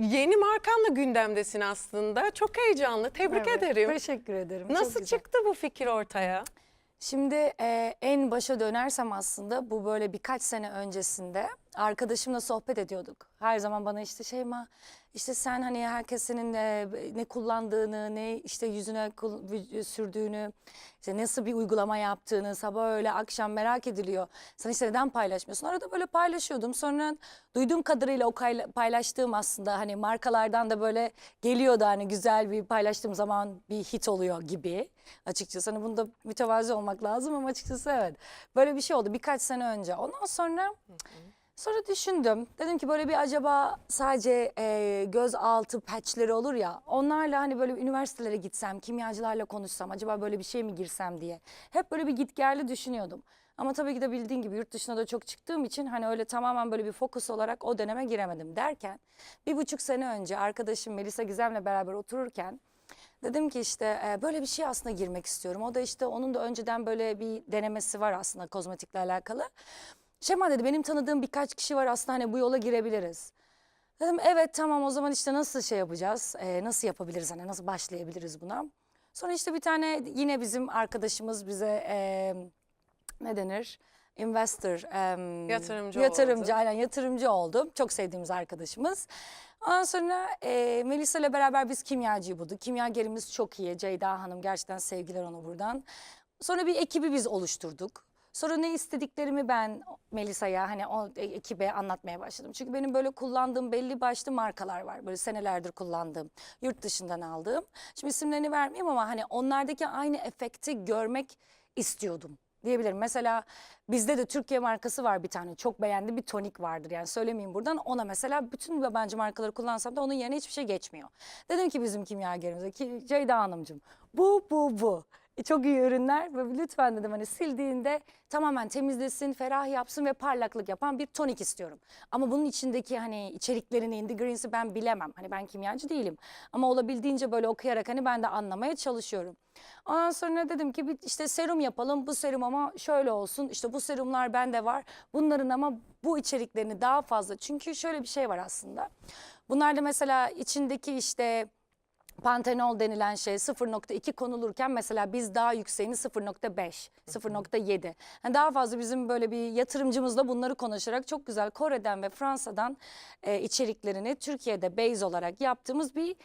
yeni markanla gündemdesin aslında. Çok heyecanlı. Tebrik Evet, ederim. Teşekkür ederim. Nasıl çıktı bu fikir ortaya? Şimdi e, en başa dönersem aslında bu böyle birkaç sene öncesinde arkadaşımla sohbet ediyorduk. Her zaman bana işte şey ma işte sen hani herkes senin e, ne kullandığını, ne işte yüzüne sürdüğünü, işte nasıl bir uygulama yaptığını sabah öyle akşam merak ediliyor. Sen işte neden paylaşmıyorsun? Arada böyle paylaşıyordum. Sonra duyduğum kadarıyla o paylaştığım aslında hani markalardan da böyle geliyordu hani güzel bir paylaştığım zaman bir hit oluyor gibi açıkçası. Hani bunda mütevazi olmak lazım ama açıkçası evet. Böyle bir şey oldu birkaç sene önce. Ondan sonra sonra düşündüm. Dedim ki böyle bir acaba sadece e, göz altı patchleri olur ya. Onlarla hani böyle üniversitelere gitsem, kimyacılarla konuşsam, acaba böyle bir şey mi girsem diye. Hep böyle bir gitgelli düşünüyordum. Ama tabii ki de bildiğin gibi yurt dışına da çok çıktığım için hani öyle tamamen böyle bir fokus olarak o döneme giremedim derken bir buçuk sene önce arkadaşım Melisa Gizem'le beraber otururken Dedim ki işte e, böyle bir şey aslında girmek istiyorum. O da işte onun da önceden böyle bir denemesi var aslında kozmetikle alakalı. Şema dedi benim tanıdığım birkaç kişi var aslında hani bu yola girebiliriz. Dedim evet tamam o zaman işte nasıl şey yapacağız? E, nasıl yapabiliriz hani nasıl başlayabiliriz buna? Sonra işte bir tane yine bizim arkadaşımız bize e, ne denir? Investor, em, Yatırımcı yatırımcı, oldu. aynen yatırımcı oldu. Çok sevdiğimiz arkadaşımız. Ondan sonra e, Melisa ile beraber biz kimyacıyı bulduk. Kimyagerimiz çok iyi. Ceyda Hanım gerçekten sevgiler ona buradan. Sonra bir ekibi biz oluşturduk. Sonra ne istediklerimi ben Melisa'ya hani o e- ekibe anlatmaya başladım. Çünkü benim böyle kullandığım belli başlı markalar var. Böyle senelerdir kullandığım, yurt dışından aldığım. Şimdi isimlerini vermeyeyim ama hani onlardaki aynı efekti görmek istiyordum diyebilirim. Mesela bizde de Türkiye markası var bir tane. Çok beğendi bir tonik vardır. Yani söylemeyeyim buradan. Ona mesela bütün yabancı markaları kullansam da onun yerine hiçbir şey geçmiyor. Dedim ki bizim kimyagerimize ki Ceyda Hanımcığım bu bu bu. E, çok iyi ürünler ve lütfen dedim hani sildiğinde tamamen temizlesin, ferah yapsın ve parlaklık yapan bir tonik istiyorum. Ama bunun içindeki hani içeriklerini, ingredients'i ben bilemem. Hani ben kimyacı değilim. Ama olabildiğince böyle okuyarak hani ben de anlamaya çalışıyorum. Ondan sonra dedim ki bir işte serum yapalım. Bu serum ama şöyle olsun. İşte bu serumlar bende var. Bunların ama bu içeriklerini daha fazla. Çünkü şöyle bir şey var aslında. Bunlarda mesela içindeki işte pantenol denilen şey 0.2 konulurken mesela biz daha yükseğini 0.5, 0.7. Yani daha fazla bizim böyle bir yatırımcımızla bunları konuşarak çok güzel Kore'den ve Fransa'dan e, içeriklerini Türkiye'de base olarak yaptığımız bir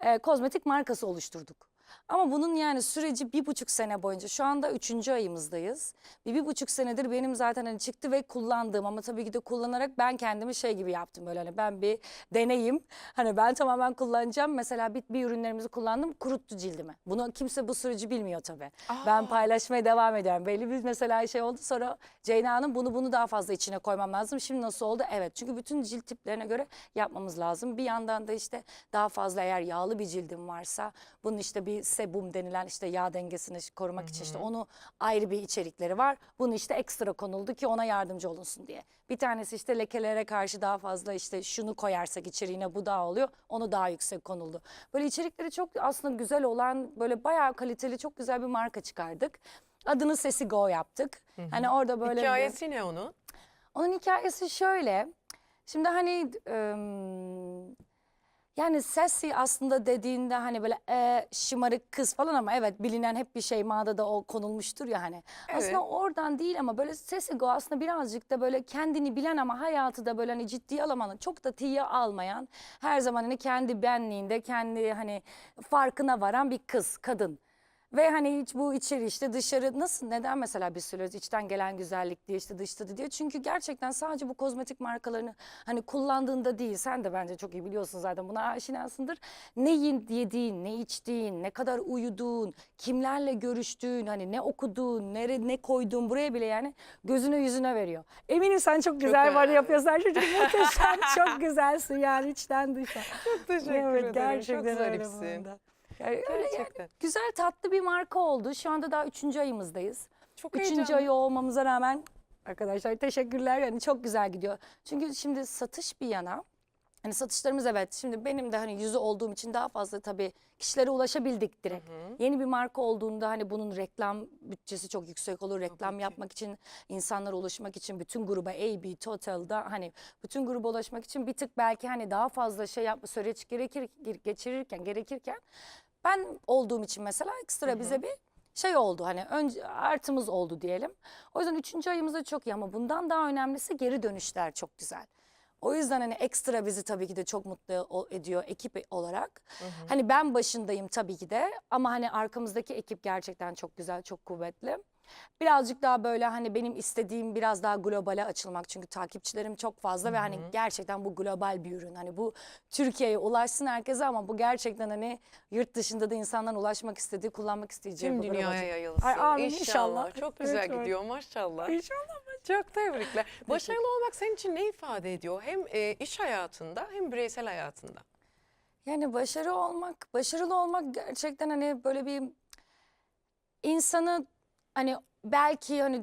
e, kozmetik markası oluşturduk. Ama bunun yani süreci bir buçuk sene boyunca şu anda üçüncü ayımızdayız. Bir, bir buçuk senedir benim zaten hani çıktı ve kullandığım ama tabii ki de kullanarak ben kendimi şey gibi yaptım böyle hani ben bir deneyim. Hani ben tamamen kullanacağım. Mesela bir, bir ürünlerimizi kullandım kuruttu cildimi. Bunu kimse bu süreci bilmiyor tabii. Ben paylaşmaya devam ediyorum. Belli bir mesela şey oldu sonra Ceyna Hanım bunu bunu daha fazla içine koymam lazım. Şimdi nasıl oldu? Evet çünkü bütün cilt tiplerine göre yapmamız lazım. Bir yandan da işte daha fazla eğer yağlı bir cildim varsa bunun işte bir sebum denilen işte yağ dengesini korumak için işte onu ayrı bir içerikleri var. Bunu işte ekstra konuldu ki ona yardımcı olunsun diye. Bir tanesi işte lekelere karşı daha fazla işte şunu koyarsak içeriğine bu daha oluyor. Onu daha yüksek konuldu. Böyle içerikleri çok aslında güzel olan böyle bayağı kaliteli çok güzel bir marka çıkardık. Adını Sesi Go yaptık. Hani orada böyle bir- Hikayesi ne onun? onun hikayesi şöyle. Şimdi hani ım, yani sesi aslında dediğinde hani böyle e, şımarık kız falan ama evet bilinen hep bir şey mağda da o konulmuştur ya hani. Evet. Aslında oradan değil ama böyle sesi go aslında birazcık da böyle kendini bilen ama hayatı da böyle hani ciddiye alamayan, çok da tiye almayan, her zaman hani kendi benliğinde, kendi hani farkına varan bir kız, kadın. Ve hani hiç bu içeri işte dışarı nasıl neden mesela bir söylüyoruz içten gelen güzellik diye işte dışta diye. Çünkü gerçekten sadece bu kozmetik markalarını hani kullandığında değil sen de bence çok iyi biliyorsun zaten buna aşinasındır. Ne yediğin, ne içtiğin, ne kadar uyuduğun, kimlerle görüştüğün, hani ne okuduğun, nere, ne koyduğun buraya bile yani gözüne yüzüne veriyor. Eminim sen çok güzel var yapıyorsun. Her şey çok muhteşem, çok güzelsin yani içten dışa. Çok teşekkür Evet, ederim. gerçekten Çok zarifsin. Yani Gerçekten. güzel tatlı bir marka oldu. Şu anda daha üçüncü ayımızdayız. Çok Üçüncü heyecanlı. ayı olmamıza rağmen arkadaşlar teşekkürler. Yani çok güzel gidiyor. Çünkü şimdi satış bir yana Hani satışlarımız evet şimdi benim de hani yüzü olduğum için daha fazla tabii kişilere ulaşabildik direkt. Yeni bir marka olduğunda hani bunun reklam bütçesi çok yüksek olur. Reklam yapmak için, insanlara ulaşmak için bütün gruba AB, Total'da hani bütün gruba ulaşmak için bir tık belki hani daha fazla şey yapma süreç gerekir geçirirken gerekirken ben olduğum için mesela ekstra bize bir şey oldu hani önce artımız oldu diyelim. O yüzden üçüncü ayımızda çok iyi ama bundan daha önemlisi geri dönüşler çok güzel. O yüzden hani ekstra bizi tabii ki de çok mutlu ediyor ekip olarak. Hani ben başındayım tabii ki de ama hani arkamızdaki ekip gerçekten çok güzel, çok kuvvetli. Birazcık daha böyle hani benim istediğim biraz daha globale açılmak çünkü takipçilerim çok fazla ve hani gerçekten bu global bir ürün. Hani bu Türkiye'ye ulaşsın herkese ama bu gerçekten hani yurt dışında da insanların ulaşmak istediği, kullanmak isteyeceği Tüm bir dünyaya yayılsın. Ay, amin, İnşallah. inşallah. Çok güzel evet. gidiyor maşallah. İnşallah. Çok tebrikler. Başarılı olmak senin için ne ifade ediyor? Hem e, iş hayatında hem bireysel hayatında. Yani başarı olmak, başarılı olmak gerçekten hani böyle bir insanı hani belki hani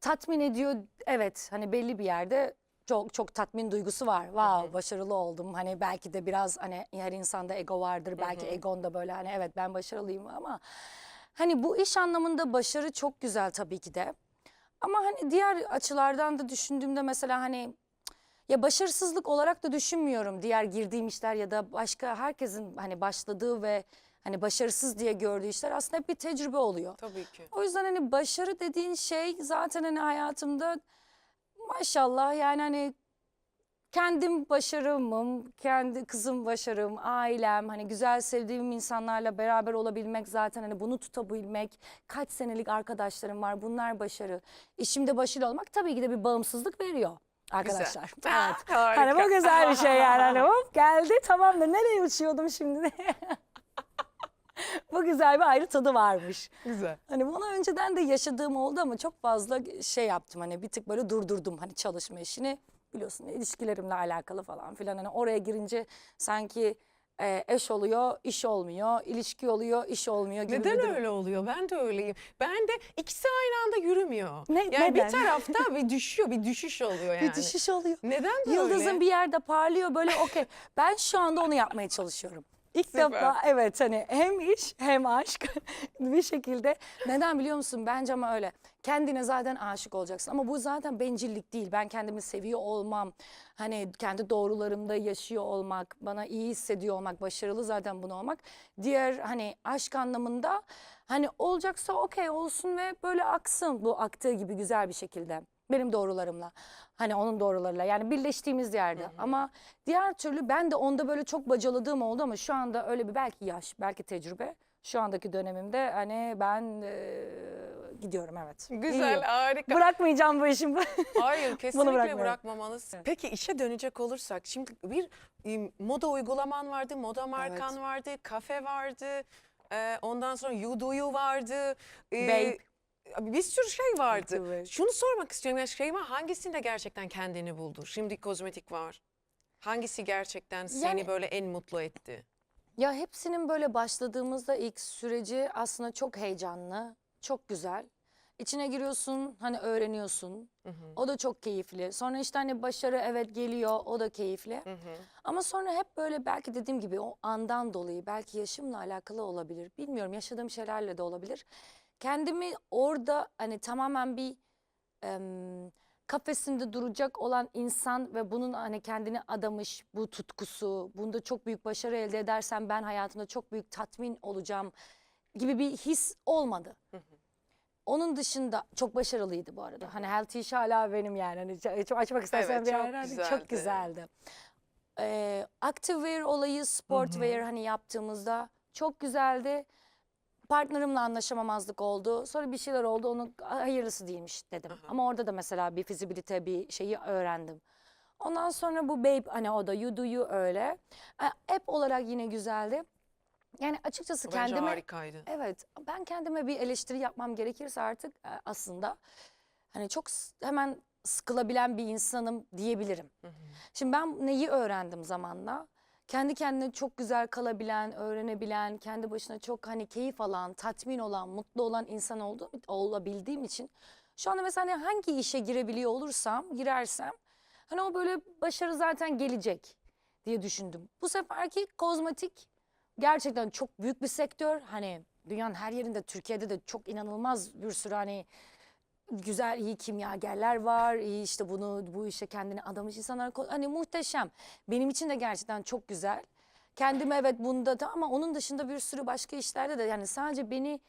tatmin ediyor. Evet hani belli bir yerde çok çok tatmin duygusu var. Wow başarılı oldum. Hani belki de biraz hani her insanda ego vardır. Belki egon da böyle hani evet ben başarılıyım ama hani bu iş anlamında başarı çok güzel tabii ki de. Ama hani diğer açılardan da düşündüğümde mesela hani ya başarısızlık olarak da düşünmüyorum diğer girdiğim işler ya da başka herkesin hani başladığı ve hani başarısız diye gördüğü işler aslında hep bir tecrübe oluyor. Tabii ki. O yüzden hani başarı dediğin şey zaten hani hayatımda maşallah yani hani kendim başarımım, kendi kızım başarım, ailem, hani güzel sevdiğim insanlarla beraber olabilmek zaten hani bunu tutabilmek, kaç senelik arkadaşlarım var bunlar başarı. İşimde başarılı olmak tabii ki de bir bağımsızlık veriyor arkadaşlar. Güzel. Evet. Harika. Hani bu güzel bir şey yani hani hop geldi tamam da nereye uçuyordum şimdi bu güzel bir ayrı tadı varmış. Güzel. Hani bunu önceden de yaşadığım oldu ama çok fazla şey yaptım hani bir tık böyle durdurdum hani çalışma işini biliyorsun ilişkilerimle alakalı falan filan hani oraya girince sanki e, eş oluyor iş olmuyor ilişki oluyor iş olmuyor gibi Neden öyle oluyor? Ben de öyleyim. Ben de ikisi aynı anda yürümüyor. Ne- yani neden? bir tarafta bir düşüyor, bir düşüş oluyor yani. Bir düşüş oluyor. Neden böyle? Yıldızın bir yerde parlıyor böyle okey. Ben şu anda onu yapmaya çalışıyorum. İlk Süper. defa evet hani hem iş hem aşk bir şekilde. Neden biliyor musun? Bence ama öyle. Kendine zaten aşık olacaksın ama bu zaten bencillik değil. Ben kendimi seviyor olmam, hani kendi doğrularımda yaşıyor olmak, bana iyi hissediyor olmak, başarılı zaten bunu olmak. Diğer hani aşk anlamında hani olacaksa okey olsun ve böyle aksın bu aktığı gibi güzel bir şekilde benim doğrularımla. Hani onun doğrularıyla yani birleştiğimiz yerde. Ama diğer türlü ben de onda böyle çok bacaladığım oldu ama şu anda öyle bir belki yaş, belki tecrübe. Şu andaki dönemimde hani ben eee, gidiyorum evet. Güzel, İyiyim. harika. Bırakmayacağım bu işimi. Hayır kesinlikle bırakmamalısın. Peki işe dönecek olursak şimdi bir e, moda uygulaman vardı, moda markan Evet. vardı, kafe vardı. e, ondan sonra You Do You vardı. e, Babe. Bir sürü şey vardı. Evet. Şunu sormak istiyorum. Yani şey var, hangisinde gerçekten kendini buldu? Şimdi kozmetik var. Hangisi gerçekten seni Yani- böyle en mutlu etti? Ya hepsinin böyle başladığımızda ilk süreci aslında çok heyecanlı, çok güzel. İçine giriyorsun, hani öğreniyorsun. O da çok keyifli. Sonra işte hani başarı evet geliyor, o da keyifli. Ama sonra hep böyle belki dediğim gibi o andan dolayı, belki yaşımla alakalı olabilir. Bilmiyorum, yaşadığım şeylerle de olabilir. Kendimi orada hani tamamen bir em, kafesinde duracak olan insan ve bunun hani kendini adamış bu tutkusu, bunda çok büyük başarı elde edersem ben hayatımda çok büyük tatmin olacağım gibi bir his olmadı. Onun dışında çok başarılıydı bu arada. Hani healthy iş hala benim yani. Hani açmak istersen Evet, bir çok güzeldi. çok güzeldi. Ee, activewear olayı, sportwear hani yaptığımızda çok güzeldi. Partnerimle anlaşamamazlık oldu. Sonra bir şeyler oldu. Onun hayırlısı değilmiş dedim. Ama orada da mesela bir fizibilite bir şeyi öğrendim. Ondan sonra bu babe hani o da you do you öyle. E, App olarak yine güzeldi. Yani açıkçası Bence kendime harikaydı. Evet, ben kendime bir eleştiri yapmam gerekirse artık e, aslında hani çok hemen sıkılabilen bir insanım diyebilirim. Şimdi ben neyi öğrendim zamanla? Kendi kendine çok güzel kalabilen, öğrenebilen, kendi başına çok hani keyif alan, tatmin olan, mutlu olan insan olduğum, olabildiğim için şu anda mesela hani hangi işe girebiliyor olursam, girersem hani o böyle başarı zaten gelecek. diye düşündüm. Bu seferki kozmetik gerçekten çok büyük bir sektör. Hani dünyanın her yerinde Türkiye'de de çok inanılmaz bir sürü hani güzel iyi kimyagerler var. iyi işte bunu bu işe kendini adamış insanlar ko- hani muhteşem. Benim için de gerçekten çok güzel. Kendim evet bunda da ama onun dışında bir sürü başka işlerde de yani sadece beni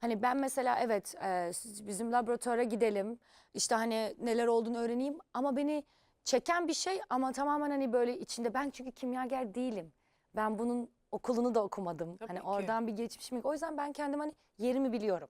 hani ben mesela evet e, siz- bizim laboratuvara gidelim. işte hani neler olduğunu öğreneyim ama beni çeken bir şey ama tamamen hani böyle içinde ben çünkü kimyager değilim. Ben bunun okulunu da okumadım. Tabii hani ki. oradan bir geçmişim yok. O yüzden ben kendim hani yerimi biliyorum.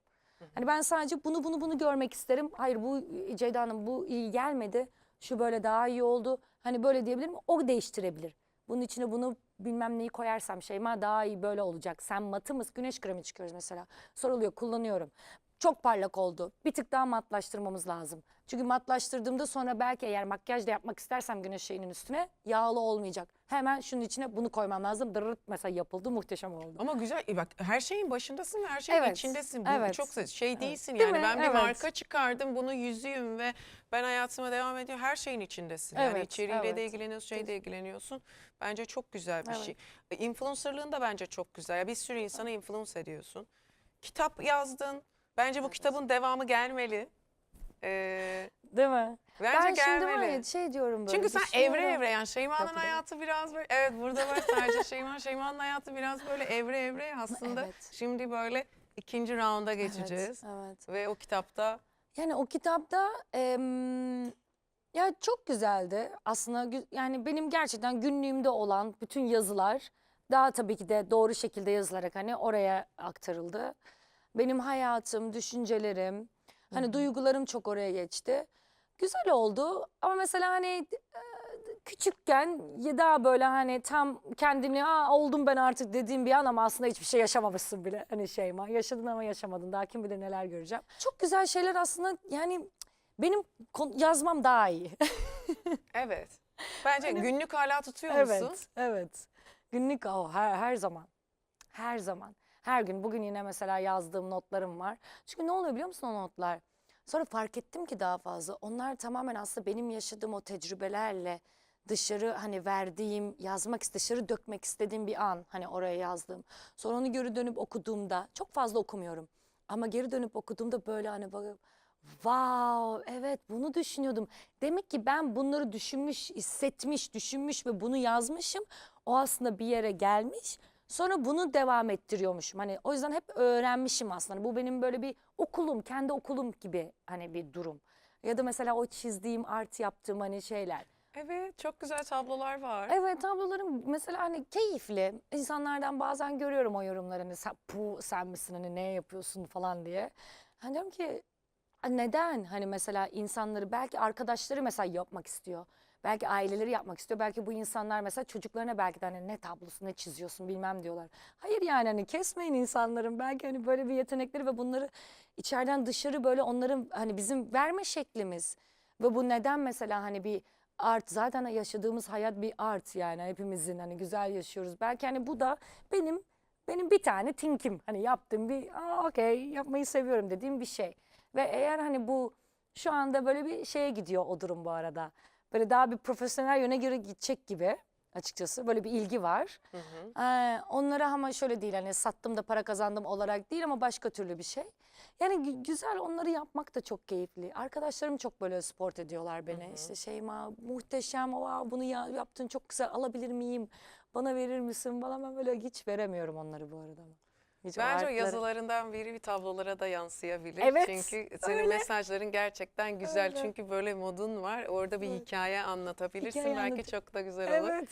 Hani ben sadece bunu bunu bunu görmek isterim. Hayır bu e, Ceyda Hanım bu iyi gelmedi. Şu böyle daha iyi oldu. Hani böyle diyebilirim. O değiştirebilir. Bunun içine bunu bilmem neyi koyarsam Şeyma daha iyi böyle olacak. Sen matı mısın? Güneş kremi çıkıyoruz mesela. Soruluyor kullanıyorum. Çok parlak oldu. Bir tık daha matlaştırmamız lazım. Çünkü matlaştırdığımda sonra belki eğer makyaj da yapmak istersem güneş şeyinin üstüne yağlı olmayacak. Hemen şunun içine bunu koymam lazım. Dırırt mesela yapıldı muhteşem oldu. Ama güzel e bak her şeyin başındasın ve her şeyin Evet, içindesin. Bu evet. çok şey değilsin Değil yani mi? ben bir Evet. marka çıkardım bunu yüzüğüm ve ben hayatıma devam ediyorum. Her şeyin içindesin. Yani Evet, içeriğiyle de evet. ilgileniyorsun, şeyle ilgileniyorsun. Bence çok güzel bir Evet. şey. E, Influencerlığın da bence çok güzel. Bir sürü insanı influence ediyorsun. Kitap yazdın. Bence bu kitabın devamı gelmeli. Ee, Değil mi? bence ben gelmeli. şimdi var ya şey diyorum böyle. Çünkü sen düşünüyorum. evre evre yani Şeyma'nın tabii. hayatı biraz böyle evet burada var sadece Şeyma Şeyma'nın hayatı biraz böyle evre evre aslında. Evet. Şimdi böyle ikinci raunda geçeceğiz Evet, evet. ve o kitapta Yani o kitapta em, ya çok güzeldi aslında gü- yani benim gerçekten günlüğümde olan bütün yazılar daha tabii ki de doğru şekilde yazılarak hani oraya aktarıldı. Benim hayatım, düşüncelerim, hani duygularım çok oraya geçti. Güzel oldu ama mesela hani e, küçükken daha böyle hani tam kendini Aa, oldum ben artık dediğim bir an ama aslında hiçbir şey yaşamamışsın bile. Hani Şeyma yaşadın ama yaşamadın daha kim bilir neler göreceğim. Çok güzel şeyler aslında yani benim yazmam daha iyi. evet. Bence Hani- günlük hala tutuyor musun? evet, evet. Günlük o her, her zaman. Her zaman. Her gün bugün yine mesela yazdığım notlarım var. Çünkü ne oluyor biliyor musun o notlar? Sonra fark ettim ki daha fazla. Onlar tamamen aslında benim yaşadığım o tecrübelerle dışarı hani verdiğim, yazmak dışarı dökmek istediğim bir an hani oraya yazdığım. Sonra onu geri dönüp okuduğumda çok fazla okumuyorum. Ama geri dönüp okuduğumda böyle hani bakıp Wow, evet bunu düşünüyordum. Demek ki ben bunları düşünmüş, hissetmiş, düşünmüş ve bunu yazmışım. O aslında bir yere gelmiş. Sonra bunu devam ettiriyormuşum. Hani o yüzden hep öğrenmişim aslında. Bu benim böyle bir okulum, kendi okulum gibi hani bir durum. Ya da mesela o çizdiğim, art yaptığım hani şeyler. Evet, çok güzel tablolar var. Evet tablolarım mesela hani keyifli. İnsanlardan bazen görüyorum o yorumları hani sen, "Puh, sen misin hani ne yapıyorsun falan diye. Hani diyorum ki "A, neden hani mesela insanları belki arkadaşları mesela yapmak istiyor. Belki aileleri yapmak istiyor. Belki bu insanlar mesela çocuklarına belki de hani ne tablosu ne çiziyorsun bilmem diyorlar. Hayır yani hani kesmeyin insanların belki hani böyle bir yetenekleri ve bunları içeriden dışarı böyle onların hani bizim verme şeklimiz. Ve bu neden mesela hani bir art zaten yaşadığımız hayat bir art yani hepimizin hani güzel yaşıyoruz. Belki hani bu da benim benim bir tane tinkim hani yaptığım bir aa okey yapmayı seviyorum dediğim bir şey. Ve eğer hani bu şu anda böyle bir şeye gidiyor o durum bu arada. Böyle daha bir profesyonel yöne göre gidecek gibi açıkçası böyle bir ilgi var. Hı hı. Ee, onlara ama şöyle değil hani sattım da para kazandım olarak değil ama başka türlü bir şey. Yani gü- güzel onları yapmak da çok keyifli. Arkadaşlarım çok böyle sport ediyorlar beni. İşte Şeyma muhteşem wow, bunu ya, yaptın çok güzel alabilir miyim? Bana verir misin? Bana ben böyle hiç veremiyorum onları bu arada. Hiç Bence o artları- yazılarından biri bir tablolara da yansıyabilir. Evet, Çünkü senin öyle. mesajların gerçekten güzel. Öyle. Çünkü böyle modun var. Orada bir Evet. hikaye anlatabilirsin. Hikaye Belki anlat- çok da güzel olur. Evet.